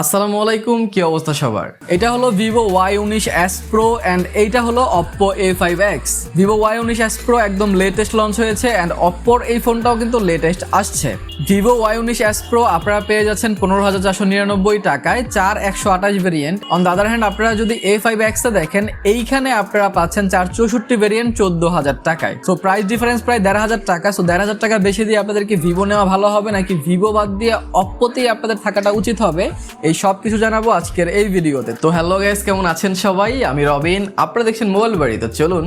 আসসালামু আলাইকুম, কি অবস্থা সবার? এটা হলো ভিভো ওয়াই উনিশ এস প্রো অ্যান্ড এইটা হলো Oppo A five X Vivo Y উনিশ এস প্রো একদম লেটেস্ট লঞ্চ হয়েছে অ্যান্ড অপ্পোর এই ফোনটাও কিন্তু লেটেস্ট আসছে। ভিভো ওয়াই উনিশ এস প্রো আপনারা পেয়ে যাচ্ছেন পনেরো হাজার চারশো নিরানব্বই টাকায় চার একশো আঠাশ variant on the other hand আপনারা যদি এ ফাইভ এক্সটা দেখেন, এইখানে আপনারা পাচ্ছেন চার চৌষট্টি ভেরিয়েন্ট চোদ্দ হাজার টাকায়। সো প্রাইস ডিফারেন্স প্রায় দেড় হাজার টাকা। সো দেড় হাজার টাকা বেশি দিয়ে আপনাদেরকে ভিভো নেওয়া ভালো হবে, নাকি ভিভো বাদ দিয়ে অপ্পোতেই আপনাদের থাকাটা উচিত হবে? এই সব কিছু জানাব আজকের এই ভিডিওতে। তো হ্যালো গাইস কেমন আছেন সবাই? আমি রবিন। আপনারা দেখছেন মোবাইল বাড়ি। তো চলুন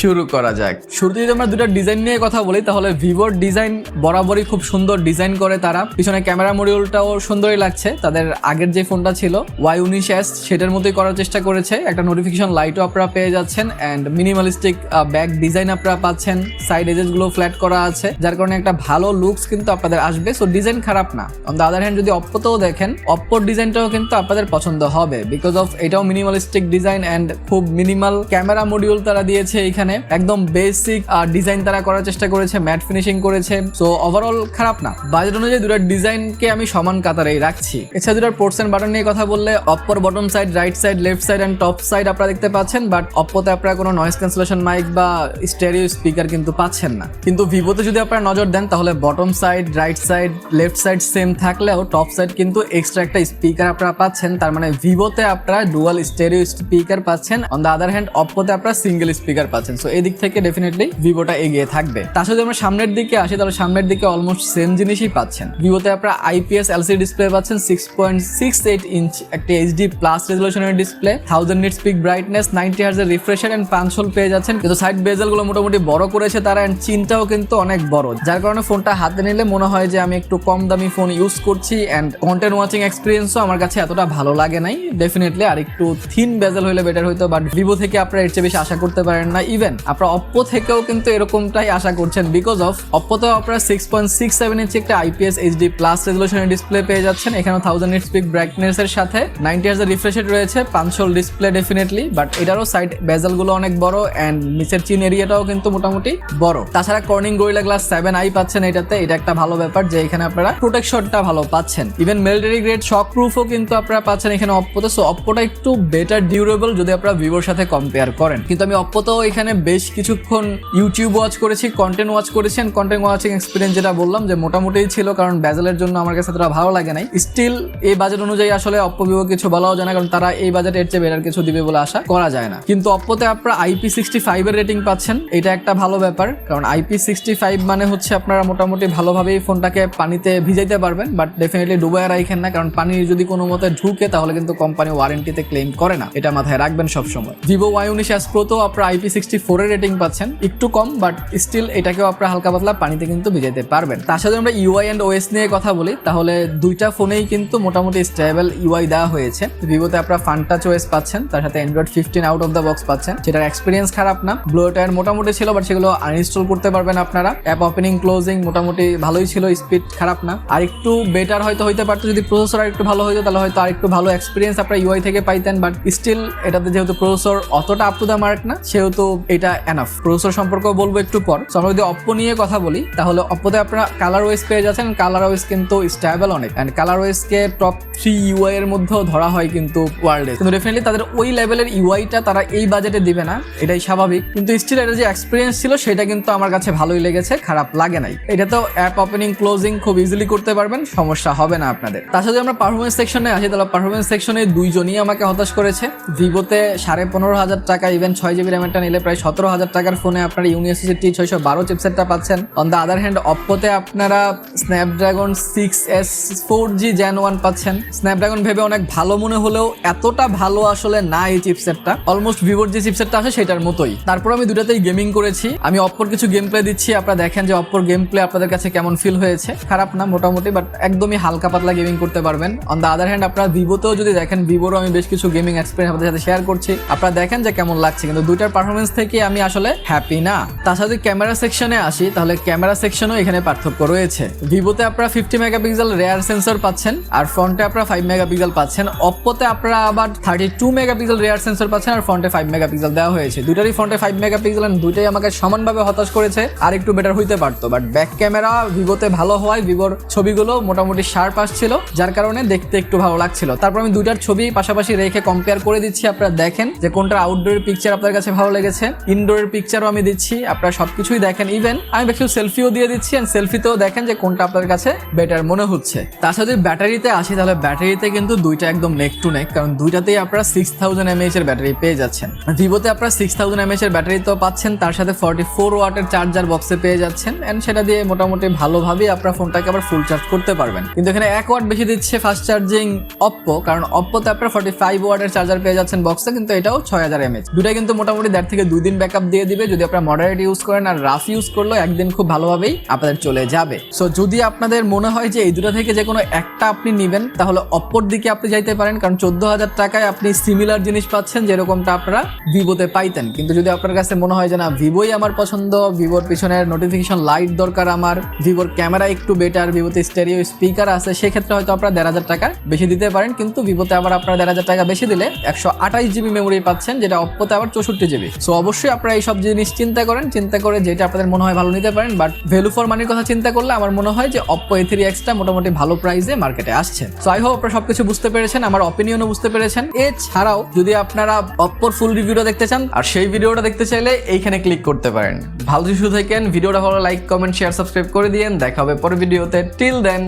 শুরু করা যাক। শুরুতে যদি আমরা দুটো ডিজাইন নিয়ে কথা বলি, তাহলে ভিভোর ডিজাইন বরাবরই খুব সুন্দর ডিজাইন করে তারা। পিছনে ক্যামেরা মডিউলটাও সুন্দরই লাগছে। তাদের আগের যে ফোনটা ছিল ওয়াই উনিশ এস সেটার মতোই করার চেষ্টা করেছে। একটা নোটিফিকেশন লাইটও আপনারা পেয়ে যাচ্ছেন অ্যান্ড মিনিমালিস্টিক ব্যাক ডিজাইন আপনারা পাচ্ছেন। সাইড এজেসগুলো ফ্ল্যাট করা আছে। যার কারণে একটা ভালো লুকস কিন্তু আপনাদের আসবে। সো ডিজাইন খারাপ না। অন দ্য আদার হ্যান্ড যদি অপ্পোতেও দেখেন অপ্পোর ডিজাইনটাও কিন্তু আপনাদের পছন্দ হবে। বিকজ অফ এটাও মিনিমালিস্টিক ডিজাইন অ্যান্ড খুব মিনিমাল ক্যামেরা মডিউল তারা দিয়েছে এখানে একদম বেসিক ডিজাইন তারা করার চেষ্টা করেছে ম্যাট ফিনিশিং করেছে। সো ওভারঅল খারাপ না। বাজেট অনুযায়ী দুটো ডিজাইনকে আমি সমান কাতারেই রাখছি। এছাড়া দুটোর পোর্টস এন্ড বাটন নিয়ে কথা বললে অপ্পোর bottom side right side left side and top side আপনারা দেখতে পাচ্ছেন বাট অপ্পোতে আপনারা কোনো নয়েজ ক্যান্সেলেশন মাইক বা স্টেরিও স্পিকার কিন্তু পাচ্ছেন না। কিন্তু ভিভোতে যদি আপনারা নজর দেন, তাহলে bottom side right side left side same থাকলেও টপ সাইড কিন্তু এক্সট্রা একটা স্পিকার আপনারা পাচ্ছেন। তার মানে ভিভোতে আপনারা ডুয়াল স্টেরিও স্পিকার পাচ্ছেন। অন দ্য আদার হ্যান্ড অপ্পোতে আপনারা সিঙ্গেল স্পিকার পাচ্ছেন। সো এই দিক থেকে ডেফিনেটলি ভিভোটা এগিয়ে থাকবে। তার সাথে আমরা সামনের দিকে আসি, তাহলে সামনের দিকে অলমোস্ট সেম জিনিসই পাচ্ছেন। ভিভোতে আপনারা আইপিএস এলসিডি ডিসপ্লে পাচ্ছেন six point six eight inch একটা HD plus রেজলিউশনের display thousand nits peak brightness ninety হার্জের refresher and পাঁচ হোল পেয়ে যাচ্ছেন। কিন্তু সাইড বেজেলগুলো মোটামুটি বড় করেছে তারা এন্ড চিনটাও কিন্তু অনেক বড়। যার কারণে ফোনটা হাতে নিলে মনে হয় যে আমি একটু কম দামি ফোন ইউজ করছি এন্ড কন্টেন্ট ওয়াচিং এক্সপিরিয়েন্সও আমার কাছে এতটা ভালো লাগে নাই। ডেফিনেটলি আর একটু থিন বেজেল হলে বেটার হইতো বাট ভিভো থেকে আপনারা এর চেয়ে বেশি আশা করতে পারেন না। ইভেন আপনারা অপ্পো থেকেও কিন্তু এরকমটাই আশা করছেন বিকজ অফ অপ্পোতেও আপনারা six point six seven inch একটা আইপিএস এইচডি প্লাস রেজলিউশনের ডিসপ্লে পেয়ে যাচ্ছেন। এখানে থাউজেন্ড নিট স্পিক ব্রাইটনেস এর সাথে নাইনটি হাজার রিফ্রেশেড রয়েছে পাঁচশোল ডিসপ্লে ডেফিনেটলি বাট এটারও সাইড বেজালগুলো অনেক বড় অ্যান্ড নিচের চিন এরিয়াটাও কিন্তু মোটামুটি বড়। তাছাড়া Corning Gorilla glass seven I পাচ্ছেন এটাতে, এটা একটা ভালো ব্যাপার যে এখানে আপনারা প্রোটেকশনটা ভালো পাচ্ছেন। ইভেন মিলিটারি গ্রেড শক প্রুফও কিন্তু আপনারা পাচ্ছেন এখানে অপ্পোতে সো অপ্পোটা একটু বেটার ডিউরেবল যদি আপনারা ভিভোর সাথে কম্পেয়ার করেন। কিন্তু আমি অপ্পোতেও এখানে বেশ কিছুক্ষণ ইউটিউব ওয়াচ করেছি কন্টেন্ট ওয়াচ করেছি অ্যান্ড কন্টেন্ট ওয়াচিং এক্সপিরিয়েন্স যেটা বললাম যে মোটামুটি ছিল, কারণ ব্যাজেলের জন্য আমার কাছে এতটা ভালো লাগে নাই। স্টিল এই বাজেট অনুযায়ী আসলে অপ্পো ভিভো কিছু বলাও যায় না, কারণ তারা এই বাজেটে এর চেয়ে বেটার কিছু দিবে বলে আশা করা যায় না। কিন্তু অপ্পোতে আপনারা আইপি সিক্সটি ফাইভের রেটিং পাচ্ছেন, এটা একটা ভালো ব্যাপার, কারণ আইপি সিক্সটি ফাইভ মানে হচ্ছে আপনারা মোটামুটি ভালোভাবেই ফোনটাকে পানিতে ভিজাইতে পারবেন বাট ডেফিনেটলি ডুবাই রাখেন না, কারণ পানি যদি কোনো মতে ঢুকে, তাহলে কিন্তু কোম্পানি ওয়ারেন্টিতে ক্লেম করে না, এটা মাথায় রাখবেন সবসময়। ভিভো ওয়াই উনিশ এস প্রো তো আপনারা আইপি সিক্সটি ফোরের রেটিং পাচ্ছেন। একটু কম বাট স্টিল এটাকেও আপনারা হালকা পাতলা পানিতে কিন্তু ভিজাইতে পারবেন। তার সাথে আমরা ইউআই অ্যান্ড ওএস নিয়ে কথা বলি, তাহলে দুইটা ফোনেই কিন্তু মোটামুটি স্টেবল ইউআই দেওয়া হয়েছে। ভিভোতে আপনারা ফান্টাচ ওএস পাচ্ছেন, তার সাথে Android fifteen out of the box পাচ্ছেন। যেটার এক্সপিরিয়েন্স খারাপ না। ব্লোটার মোটামুটি ছিল বাট সেগুলো আনইনস্টল করতে পারবেন আপনারা। অ্যাপ ওপেনিং ক্লোজিং মোটামুটি ভালোই ছিল স্পিড খারাপ না। আর একটু বেটার হয়তো হইতে পারতো, যদি প্রসেসর আর একটু ভালো হইতো, তাহলে হয়তো আর একটু ভালো এক্সপিরিয়েন্স আপনারা ইউআই থেকে পাইতেন। বাট স্টিল এটাতে যেহেতু প্রসেসর অতটা আপ টু দ্য মার্ক না, সেহেতু এটা এনাফ প্রসেসর সম্পর্কেও বলব একটু পর। So, আমরা যদি অপ্পো নিয়ে কথা বলি তাহলে অপ্পোতে আপনারা কালার ওয়েস পেয়ে যাচ্ছেন। কালার ওয়েস কিন্তু স্টেবল অনেক। অ্যান্ড কালার ওয়েসকে টপ থ্রি ইউআই এর মধ্যেও ধরা হয় কিন্তু ওয়ার্ল্ডে কিন্তু ডেফিনেটলি তাদের ওই লেভেলের ইউআইটা তারা এই বাজেটে দিবে না। এটাই স্বাভাবিক। কিন্তু স্টিল এটা যে এক্সপিরিয়েন্স ছিল সেটা কিন্তু আমার কাছে ভালোই লেগেছে। খারাপ লাগে নাই। এটা তো অ্যাপ ওপেনিং ক্লোজিং খুব ইজিলি করতে পারবেন। সমস্যা হবে না আপনাদের। সাথে আমরা পারফরমেন্স সেকশনে আসি তাহলে পারফরমেন্স সেকশনে দুইজনই আমাকে হতাশ করেছে। ভিভোতে সাড়ে পনেরো হাজার টাকা ইভেন ছয় জিবি র্যামেরটা নিলে প্রায় সতেরো হাজার টাকার ফোনে আপনারা ইউনিভার্সিটি টি ছয়শো বারো চিপসেটটা পাচ্ছেন। অন দ্য আদার হ্যান্ড অপ্পোতে আপনারা Snapdragon six S four G Gen one পাচ্ছেন। স্ন্যাপড্রাগন ভেবে অনেক ভালো মনে হলেও এতটা ভালো আসলে না এই চিপসেটটা অলমোস্ট ভিভোর যে চিপসেটটা আছে সেটার মতোই। তারপর আমি দুটাতেই গেমিং করেছি। আমি অপ্পোর কিছু গেম প্লে দিচ্ছি। আপনারা দেখেন যে অপ্পোর গেম প্লে আপনাদের কাছে কেমন ফিল হয়েছে। খারাপ না, মোটামুটি বাট একদমই হালকা পাতলা গেমিং করতে পারবেন। অন দ্য আদার হ্যান্ড আপনারা ভিভোতেও যদি দেখেন ভিভোরও আমি বেশ কিছু গেমিং এক্সপিরিয়েন্স আপনাদের সাথে শেয়ার করছি। আপনারা দেখেন যে কেমন লাগছে। কিন্তু দুইটার পারফরমেন্স থেকে আমি আসলে হ্যাপি না। তার সাথে ক্যামেরা সেকশনে আসি, তাহলে ক্যামেরা সেকশনও এখানে পার্থক্য রয়েছে। ভিভোতে আপনারা ফিফটি মেগাপিক্সেল রেয়ার সেন্সর পাচ্ছেন, আর ফ্রন্টে আপনারা ফাইভ মেগাপিক্সেল পাচ্ছেন। অপ্পোতে আপনারা আবার thirty two megapixel rear sensor পাচ্ছেন, আর ফ্রন্টে ফাইভ মেগাপিক্সেল দেওয়া হয়েছে। দুটারই ফ্রন্টে ফাইভ মেগাপিক্সেল আর দুইটাই আমাকে সমানভাবে হতাশ করেছে, আর একটু বেটার হইতে পারতো। বাট ব্যাক ক্যামেরা ভিভোতে ভালো হওয়ায় ভিভোর ছবিগুলো মোটামুটি শার্প আসছিল, যার কারণে দেখতে একটু ভালো লাগছিল। তারপর আমি দুইটার ছবি পাশাপাশি রেখে কম্পেয়ার করে দিচ্ছি, আপনারা দেখেন যে কোনটা আউটডোর পিকচার আপনার কাছে ভালো লেগেছে ইনডোরের পিকচারও আমি দিচ্ছি, আপনারা সবকিছুই দেখেন। ইভেন আমি একটু সেলফিও দিয়ে দিচ্ছি এন্ড সেলফিতেও দেখেন যে কোনটা আপনার কাছে বেটার মনে হচ্ছে। তার সাথে ব্যাটারিতে আসি, তাহলে ব্যাটারিতে কিন্তু দুইটা একদম নেক টু নেক কারণ দুইটাতেই আপনারা সিক্স থাউজেন্ড এমএইচ এর ব্যাটারি পেয়ে যাচ্ছেন। ভিভোতে আপনারা সিক্স থাউজেন্ড এমএইচ এর ব্যাটারি তো পাচ্ছেন, তার সাথে ফর্টি ফোর ওয়াটের চার্জার বক্সে পেয়ে যাচ্ছেন এন্ড সেটা দিয়ে মোটামুটি ভালোভাবেই আপনার ফোনটাকে আবার ফুল চার্জ করতে পারবেন। কিন্তু এখানে এক ওয়াট বেশি দিচ্ছে ফাস্ট চার্জিং অপ্পো কারণ অপ্পোতে আপনারা ফর্টি ফাইভ ওয়াটের চার্জার পেয়ে যাচ্ছেন বক্সে কিন্তু এটাও ছয় হাজার এমএচ দুটাই কিন্তু মোটামুটি দেড় থেকে দুই দিন ব্যাকআপ দিয়ে দিবে, যদি আপনারা মডারেট ইউজ করেন আর রাফ ইউজ করলেও একদিন খুব ভালোভাবেই আপনাদের চলে যাবে। সো যদি আপনাদের মনে হয় যে এই দুটো থেকে যে কোনো একটা আপনি নেবেন, তাহলে অপর দিকে আপনি যাইতে পারেন, কারণ চোদ্দ হাজার টাকায় আপনি সিমিলার জিনিস পাচ্ছেন যেরকমটা আপনারা ভিভোতে পাইতেন। কিন্তু যদি আপনার কাছে মনে হয় যে না, ভিভোই আমার পছন্দ, ভিভোর পিছনের নোটিফিকেশন লাইট দরকার আমার, ভিভোর ক্যামেরা একটু বেটার ভিভোতে স্টেরিও স্পিকার আছে, সেক্ষেত্রে হয়তো আপনারা দেড় হাজার টাকা বেশি দিতে পারেন, কিন্তু ভিভোতে আবার আপনারা দেড় হাজার টাকা বেশি দিলে একশো আঠাইশ জিবি মেমোরি পাচ্ছেন, যেটা অপ্পোতে আবার চৌষট্টি জিবি সো অবশ্যই আপনারা এই সব জিনিস চিন্তা করেন, চিন্তা করে যেটা আপনাদের মনে হয় ভালো নিতে পারেন বাট ভ্যালু ফর মানির কথা চিন্তা করলে আমার মনে হয় যে অপ্পো এ থ্রি এক্সটা মোটামুটি ভালো প্রাইসে মার্কেটে আসছে। সো আই হোপ আপনারা সবকিছু বুঝতে পেরেছেন, আমার অপিনিয়নও বুঝতে পেরেছেন। এছাড়াও, যদি আপনারা অপ্পোর ফুল রিভিউটা দেখতে চান, আর সেই ভিডিওটা দেখতে চাইলে এইখানে ক্লিক করতে পারেন। ভালো কিছু থাকেন, ভিডিওটা ভালো লাইক কমেন্ট শেয়ার সাবস্ক্রাইব করে দিয়েন। দেখা হবে পরের ভিডিওতে। টিল দেন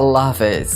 আল্লাহ হাফেজ।